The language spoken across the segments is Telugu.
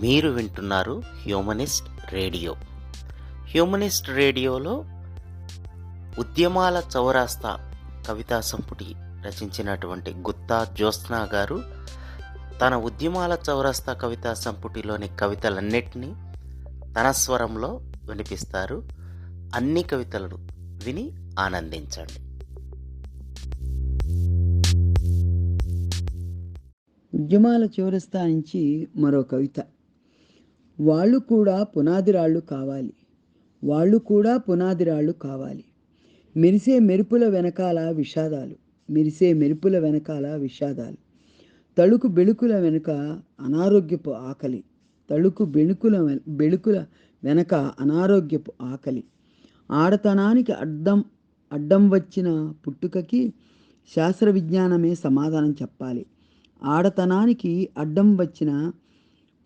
మీరు వింటున్నారు హ్యూమనిస్ట్ రేడియో. హ్యూమనిస్ట్ రేడియోలో ఉద్యమాల చౌరాస్తా కవితా సంపుటి రచించినటువంటి గుత్తా జ్యోత్స్నా గారు తన ఉద్యమాల చౌరాస్తా కవితా సంపుటిలోని కవితలన్నిటినీ తన స్వరంలో వినిపిస్తారు. అన్ని కవితలను విని ఆనందించండి. ఉద్యమాల చివరస్థా నుంచి మరో కవిత. వాళ్ళు కూడా పునాదిరాళ్ళు కావాలి. వాళ్ళు కూడా పునాదిరాళ్ళు కావాలి. మెరిసే మెరుపుల వెనకాల విషాదాలు మెరిసే మెరుపుల వెనకాల విషాదాలు. తళుకు బెళుకుల వెనుక అనారోగ్యపు ఆకలి తళుకు బెణుకుల బెళుకుల వెనక అనారోగ్యపు ఆకలి. ఆడతనానికి అడ్డం అడ్డం వచ్చిన పుట్టుకకి శాస్త్ర విజ్ఞానమే సమాధానం చెప్పాలి. ఆడతనానికి అడ్డం వచ్చిన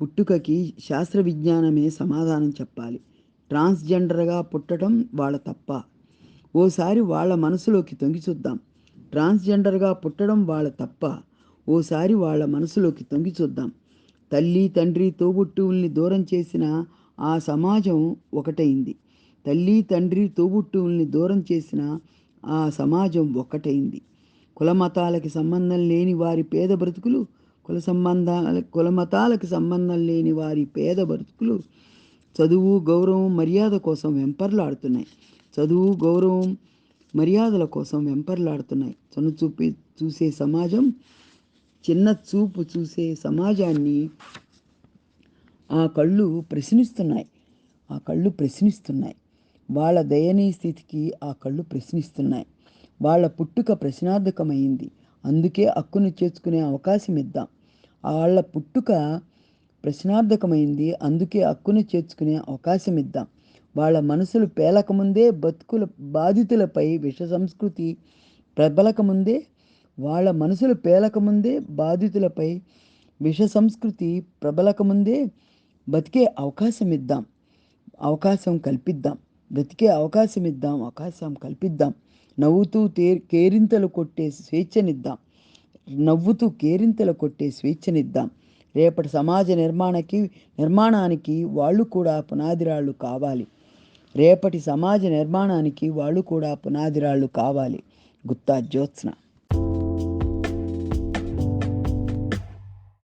పుట్టుకకి శాస్త్ర విజ్ఞానమే సమాధానం చెప్పాలి. ట్రాన్స్జెండర్గా పుట్టడం వాళ్ళ తప్ప. ఓసారి వాళ్ళ మనసులోకి తొంగి చూద్దాం. ట్రాన్స్జెండర్గా పుట్టడం వాళ్ళ తప్ప. ఓసారి వాళ్ళ మనసులోకి తొంగి చూద్దాం. తల్లి తండ్రి తోబుట్టువుల్ని దూరం చేసిన ఆ సమాజం ఒకటైంది. తల్లి తండ్రి తోబుట్టువుల్ని దూరం చేసిన ఆ సమాజం ఒక్కటైంది కుల మతాలకి సంబంధం లేని వారి పేద బ్రతుకులు కుల సంబంధాల కుల మతాలకు సంబంధం లేని వారి పేద బతుకులు చదువు గౌరవం మర్యాద కోసం వెంపర్లాడుతున్నాయి. చదువు గౌరవం మర్యాదల కోసం వెంపర్లాడుతున్నాయి. చూపి చూసే సమాజం చిన్న చూపు చూసే సమాజాన్ని ఆ కళ్ళు ప్రశ్నిస్తున్నాయి. ఆ కళ్ళు ప్రశ్నిస్తున్నాయి. వాళ్ళ దయనీయ స్థితికి ఆ కళ్ళు ప్రశ్నిస్తున్నాయి. వాళ్ళ పుట్టుక ప్రశ్నార్థకమైంది. అందుకే హక్కును చేర్చుకునే అవకాశం ఇద్దాం. వాళ్ళ పుట్టుక ప్రశ్నార్థకమైంది అందుకే హక్కును చేర్చుకునే అవకాశం ఇద్దాం. వాళ్ళ మనసులు పేలకముందే బతుకుల బాధితులపై విష సంస్కృతి ప్రబలకముందే వాళ్ళ మనసులు పేలకముందే బాధితులపై విష సంస్కృతి ప్రబలకముందే బతికే అవకాశం ఇద్దాం. అవకాశం కల్పిద్దాం. బ్రతికే అవకాశం ఇద్దాం. అవకాశం కల్పిద్దాం. నవ్వుతూ తే కేరింతలు కొట్టే స్వేచ్ఛనిద్దాం. నవ్వుతూ కేరింతలు కొట్టే స్వేచ్ఛనిద్దాం. రేపటి సమాజ నిర్మాణకి నిర్మాణానికి వాళ్ళు కూడా పునాదిరాళ్ళు కావాలి. రేపటి సమాజ నిర్మాణానికి వాళ్ళు కూడా పునాదిరాళ్ళు కావాలి. గుత్తా జ్యోత్స్న.